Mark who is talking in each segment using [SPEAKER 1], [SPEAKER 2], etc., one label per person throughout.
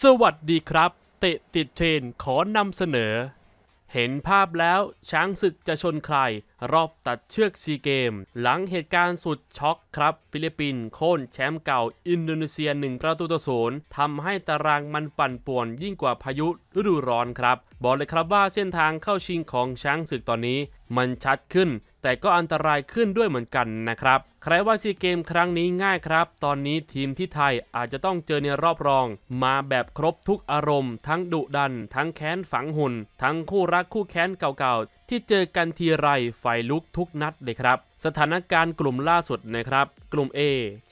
[SPEAKER 1] สวัสดีครับ เตะติดเทรนขอนำเสนอ เห็นภาพแล้วช้างศึกจะชนใคร รอบตัดเชือกซีเกม หลังเหตุการณ์สุดช็อกครับ ฟิลิปปินส์โค่นแชมป์เก่าอินโดนีเซียหนึ่งประตูต่อศูนย์ทำให้ตารางมันปั่นป่วนยิ่งกว่าพายุฤดูร้อนครับ บอกเลยครับว่าเส้นทางเข้าชิงของช้างศึกตอนนี้ มันชัดขึ้น แต่ก็อันตรายขึ้นด้วยเหมือนกันนะครับ ใครว่าซีเกมครั้งนี้ง่ายครับ ตอนนี้ทีมที่ไทยอาจจะต้องเจอในรอบรอง มาแบบครบทุกอารมณ์ ทั้งดุดัน ทั้งแค้นฝังหุ่น ทั้งคู่รักคู่แค้นเก่าๆ ที่เจอกันทีไรไฟลุกทุกนัดเลยครับ สถานการณ์กลุ่มล่าสุดนะครับ กลุ่ม A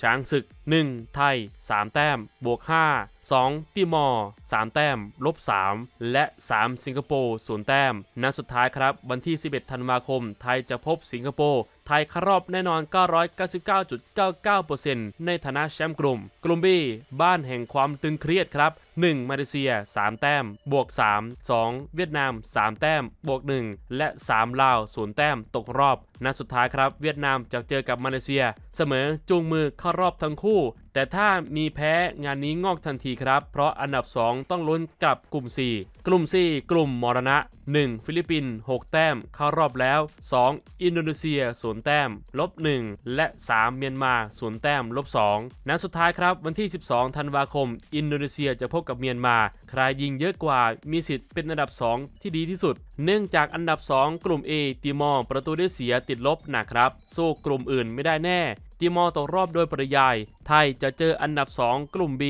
[SPEAKER 1] ช้างศึก 1 ไทย 3 แต้ม บวก 5 2 ติมอร์3แต้ม ลบ 3 และ 3 สิงคโปร์ 0 แต้ม นัดสุดท้ายครับ วันที่ 11 ธันวาคม ไทยจะพบสิงคโปร์ ไทยเข้ารอบแน่นอน 999.99%ในฐานะแชมป์กลุ่ม กลุ่ม B บ้านแห่งความตึงเครียดครับ 1 มาเลเซีย 3 แต้ม บวก 3 2 เวียดนาม 3 แต้ม บวก 1 และ 3 ลาว 0 แต้ม ตกรอบ นัดสุดท้ายครับเวียดนามจะเจอกับมาเลเซีย เสมอจูงมือเข้ารอบทั้งคู่ แต่ถ้ามีแพ้งานนี้งอกทันทีครับ เพราะอันดับ 2 ต้องลุ้นกับกลุ่ม 4 กลุ่ม 4 กลุ่มมรณะ 1 ฟิลิปปินส์6 แต้มเข้ารอบแล้ว 2 อินโดนีเซีย0แต้มลบ 1 และ 3 เมียนมา0แต้มลบ 2 นัดสุดท้ายครับวันที่ 12 ธันวาคม อินโดนีเซียจะพบกับเมียนมา ใครยิงเยอะกว่ามีสิทธิ์เป็นอันดับ 2 ที่ดีที่สุด เนื่องจากอันดับ 2 กลุ่ม A ติมอร์ประตูได้เสียติดลบหนักครับ สู้กลุ่มอื่นไม่ได้แน่ ติมอร์ตกรอบโดยปริยาย ไทยจะเจออันดับ 2 กลุ่ม B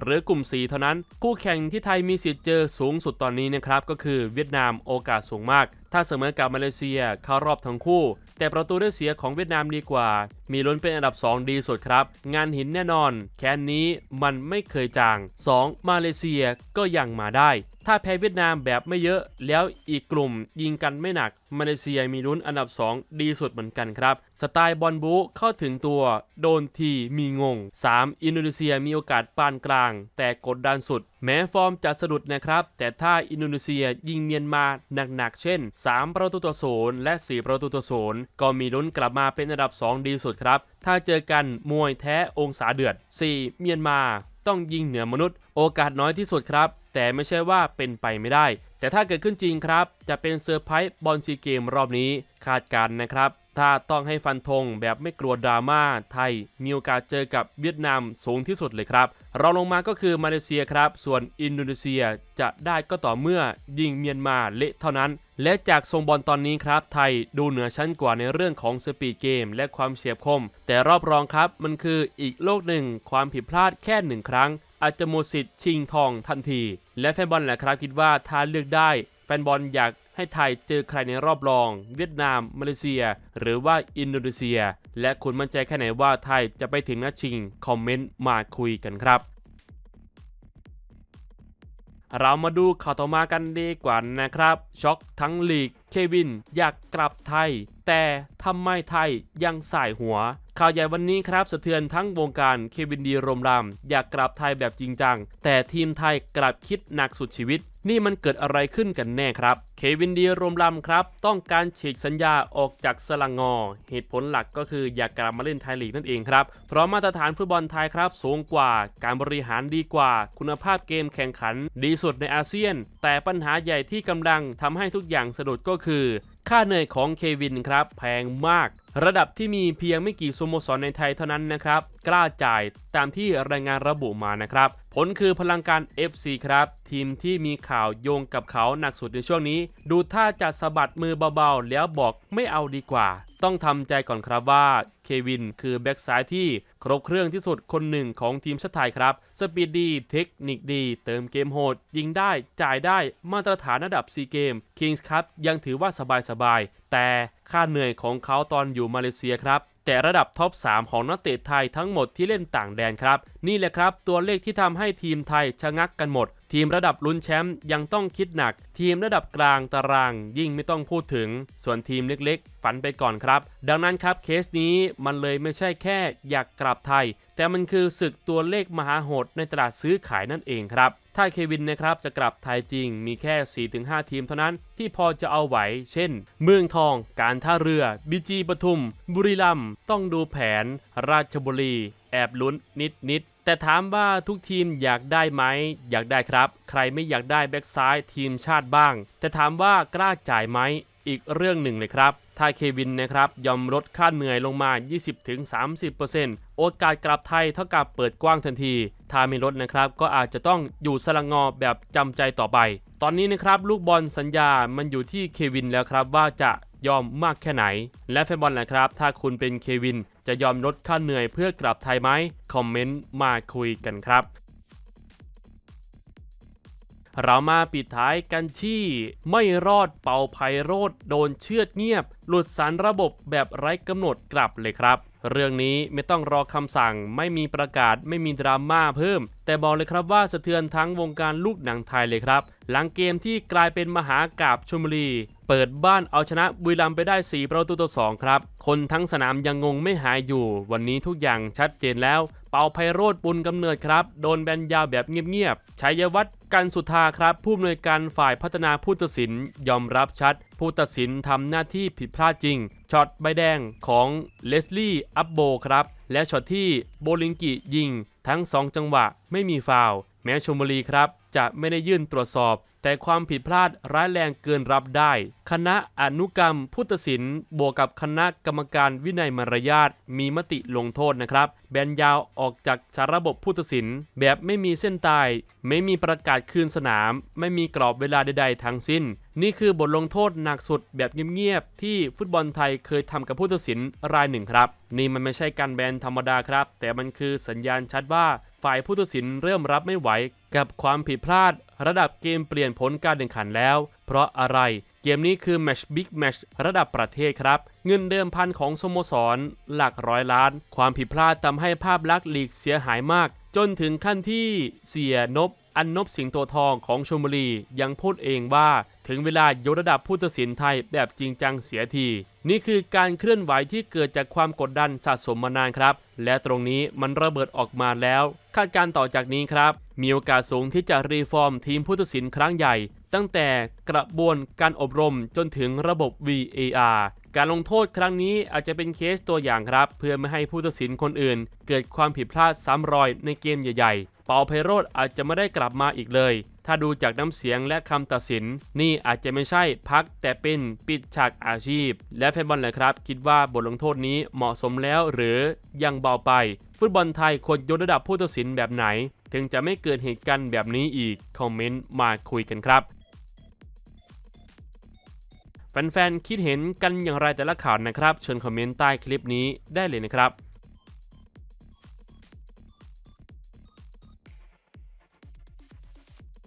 [SPEAKER 1] หรือกลุ่ม C เท่านั้น คู่แข่งที่ไทยมีสิทธิ์เจอสูงสุดตอนนี้นะครับก็คือเวียดนามโอกาสสูงมาก ถ้าเสมอกับมาเลเซียเข้ารอบทั้งคู่ แต่ประตูได้เสียของเวียดนามดีกว่า มีลุ้นเป็นอันดับ 2 ดีสุดครับ งานหินแน่นอน แค้นนี้มันไม่เคยจาง 2. มาเลเซียก็ยังมาได้ ถ้าแพ้เวียดนามแบบไม่เยอะ แล้วอีกกลุ่มยิงกันไม่หนัก มาเลเซียมีลุ้นอันดับ 2 ดีสุดเหมือนกันครับ สไตล์บอลบูเข้าถึงตัว โดนทีมีงง 3. อินโดนีเซียมีโอกาสปานกลาง แต่กดดันสุด แม้ฟอร์มจะสะดุดนะครับ แต่ถ้าอินโดนีเซียยิงเมียนมาหนักๆ เช่น 3 ประตูต่อศูนย์และ 4 ประตูต่อศูนย์ก็มีลุ้นกลับมาเป็นอันดับ 2 ดีสุดครับ ถ้าเจอกันมวยแท้องศาเดือด 4. เมียนมาต้องยิงเหนือมนุษย์ โอกาสน้อยที่สุดครับ แต่ไม่ใช่ว่าเป็นไปไม่ได้ แต่ถ้าเกิดขึ้นจริงครับ จะเป็นเซอร์ไพรส์บอลซีเกมรอบนี้คาดการณ์นะครับ ถ้าต้องให้ฟันธงแบบไม่กลัวดราม่าไทย มีโอกาสเจอกับเวียดนามสูงที่สุดเลยครับเราลงมาก็คือมาเลเซียครับ ส่วนอินโดนีเซียจะได้ก็ต่อเมื่อยิงเมียนมาเละเท่านั้น และจากทรงบอลตอนนี้ครับ ไทยดูเหนือชั้นกว่าในเรื่องของสปีดเกม และความเฉียบคม แต่รอบรองครับมันคืออีกโลกหนึ่งความผิดพลาดแค่หนึ่งครั้ง อาจจะหมดสิทธิ์ชิงทองทันที และแฟนบอลแหละครับคิดว่าถ้าเลือกได้แฟนบอลอยากให้ไทยเจอใครในรอบรอง เวียดนาม มาเลเซีย หรือว่าอินโดนีเซีย และคุณมั่นใจแค่ไหนว่าไทยจะไปถึงนัดชิง คอมเมนต์มาคุยกันครับ เรามาดูข่าวต่อมากันดีกว่านะครับ ช็อกทั้งลีก เควินอยากกลับไทย แต่ทำไมไทยยังสายหัว ข่าวใหญ่วันนี้ครับสะเทือนทั้งวงการเควินดีรมรามอยากกลับไทยแบบจริงจัง แต่ทีมไทยกลับคิดหนักสุดชีวิต นี่มันเกิดอะไรขึ้นกันแน่ครับ เควินดีรมรามครับ ต้องการฉีกสัญญาออกจากสลังงอ เหตุผลหลักก็คืออยากกลับมาเล่นไทยลีกนั่นเองครับ เพราะมาตรฐานฟุตบอลไทยครับ สูงกว่าการบริหารดีกว่า คุณภาพเกมแข่งขัน ดีสุดในอาเซียน แต่ปัญหาใหญ่ที่กำลังทำให้ทุกอย่างสะดุดก็คือ ค่าเหนื่อยของเควินครับ แพงมาก ระดับที่มีเพียงไม่กี่สโมสรในไทยเท่านั้นนะครับ กล้าจ่ายตามที่รายงานระบุมานะครับ ผลคือพลังการ FC ครับ ทีมที่มีข่าวโยงกับเขาหนักสุดในช่วงนี้ ดูท่าจะสะบัดมือเบาๆ แล้วบอกไม่เอาดีกว่า ต้องทำใจก่อนครับว่าเควินคือแบ็กซ้ายที่ครบเครื่องที่สุดคนหนึ่งของทีมชาติไทยครับ สปีดดี เทคนิคดี เติมเกมโหด ยิงได้ จ่ายได้มาตรฐานระดับ 4 เกม Kings ครับยังถือว่าสบายๆ แต่ค่าเหนื่อยของเขาตอนอยู่มาเลเซียครับ แต่ระดับท็อป 3 ของนักเตะไทยทั้งหมดที่เล่นต่างแดนครับ นี่แหละครับ ตัวเลขที่ทำให้ทีมไทยชะงักกันหมด ทีมระดับลุ้นแชมป์ยังต้องคิดหนัก ทีมระดับกลางตาราง ยิ่งไม่ต้องพูดถึง ส่วนทีมเล็กๆ ฝันไปก่อนครับ ดังนั้นครับเคสนี้มันเลยไม่ใช่แค่อยากกลับไทย แต่มันคือศึกตัวเลขมหาโหดในตลาดซื้อขายนั่นเองครับ ถ้าเควินนะครับจะกลับไทยจริงมีแค่ 4-5 ทีมเท่านั้นที่พอจะเอาไหว เช่น เมืองทอง การท่าเรือบีจีปทุม บุรีรัมย์ต้องดูแผน ราชบุรี แอบลุ้นนิดนิดแต่ถามว่าทุกทีมอยากได้ไหม อยากได้ครับ ใครไม่อยากได้แบ็กซ้ายทีมชาติบ้าง แต่ถามว่ากล้าจ่ายไหมอีกเรื่องหนึ่งเลยครับ ถ้าเควินนะครับยอมลดค่าเหนื่อยลงมา 20-30% โอกาสกลับไทยเท่ากับเปิดกว้างทันทีถ้าไม่ลดนะครับก็อาจจะต้องอยู่สลังงอแบบจำใจต่อไป ตอนนี้นะครับลูกบอลสัญญามันอยู่ที่เควินแล้วครับว่าจะยอมมากแค่ไหน และแฟนบอลนะครับ ถ้าคุณเป็นเควินจะยอมลดค่าเหนื่อยเพื่อกลับไทยไหมคอมเมนต์มาคุยกันครับเรามาปิดท้ายกันที่ไม่รอดเป่าไพโรดโดนเชือดเงียบ หลุดสารระบบแบบไร้กำหนดกลับเลยครับ เรื่องนี้ไม่ต้องรอคำสั่ง ไม่มีประกาศ ไม่มีดราม่าเพิ่ม แต่บอกเลยครับว่าสะเทือนทั้งวงการลูกหนังไทยเลยครับ หลังเกมที่กลายเป็นมหากาบชลบุรี เปิดบ้านเอาชนะบุรีรัมย์ไปได้ 4 ประตูต่อ 2 ครับ คนทั้งสนามยังงงไม่หายอยู่ วันนี้ทุกอย่างชัดเจนแล้ว เปาไพโรดปุลกำเนิดครับ โดนแบนยาวแบบเงียบๆชัยวัฒน์กันสุธาครับ ผู้อำนวยการฝ่ายพัฒนาผู้ตัดสินยอมรับชัด ผู้ตัดสินทำหน้าที่ผิดพลาดจริงช็อตใบแดงของเลสลี่อัปโบครับและช็อตที่โบลิงกิยิง ทั้ง 2 จังหวะไม่มีฟาว แม้ชมบุรีครับ จะไม่ได้ยื่นตรวจสอบ แต่ความผิดพลาดร้ายแรงเกินรับได้ คณะอนุกรรมผู้ตัดสินบวกกับคณะกรรมการวินัยมารยาทมีมติลงโทษนะครับ แบนยาวออกจากสารระบบผู้ตัดสินแบบไม่มีเส้นตาย ไม่มีประกาศคืนสนาม ไม่มีกรอบเวลาใดๆทั้งสิ้น นี่คือบทลงโทษหนักสุดแบบเงียบๆที่ฟุตบอลไทยเคยทำกับผู้ตัดสินรายหนึ่งครับ นี่มันไม่ใช่การแบนธรรมดาครับ แต่มันคือสัญญาณชัดว่า ฝ่ายผู้ตัดสินเริ่มรับไม่ไหว กับความผิดพลาด ระดับเกมเปลี่ยนผลการแข่งขันแล้ว เพราะอะไรเกมนี้คือแมชบิ๊กแมชระดับประเทศครับ เงินเดิมพันของสโมสร หลักร้อยล้าน ความผิดพลาดทำให้ภาพลักษณ์ลีกเสียหายมาก จนถึงขั้นที่เสียนบอันนบสิงโตทองของชลบุรียังพูดเองว่า ถึงเวลายกระดับผู้ตัดสินไทยแบบจริงจังเสียที นี่คือการเคลื่อนไหวที่เกิดจากความกดดันสะสมมานานครับ และตรงนี้มันระเบิดออกมาแล้ว คาดการณ์ต่อจากนี้ครับ มีโอกาสสูงที่จะรีฟอร์มทีมผู้ตัดสินครั้งใหญ่ ตั้งแต่กระบวนการอบรมจนถึงระบบ VAR การลงโทษครั้งนี้อาจจะเป็นเคสตัวอย่างครับ เพื่อไม่ให้ผู้ตัดสินคนอื่น เกิดความผิดพลาดซ้ำรอยในเกมใหญ่ๆ เปาไพโรดอาจจะไม่ได้กลับมาอีกเลย ถ้าดูจากน้ำเสียงและคำตัดสิน นี่อาจจะไม่ใช่พักแต่เป็นปิดฉากอาชีพ และแฟนบอลเลยครับ คิดว่าบทลงโทษนี้เหมาะสมแล้วหรือยังเบาไป ฟุตบอลไทยควรยกระดับผู้ตัดสินแบบไหน ถึงจะไม่เกิดเหตุการณ์แบบนี้อีกคอมเมนต์มาคุยกันครับ แฟนๆ คิดเห็นกันอย่างไรแต่ละข่าวนะครับ เชิญคอมเมนต์ใต้คลิปนี้ได้เลยนะครับ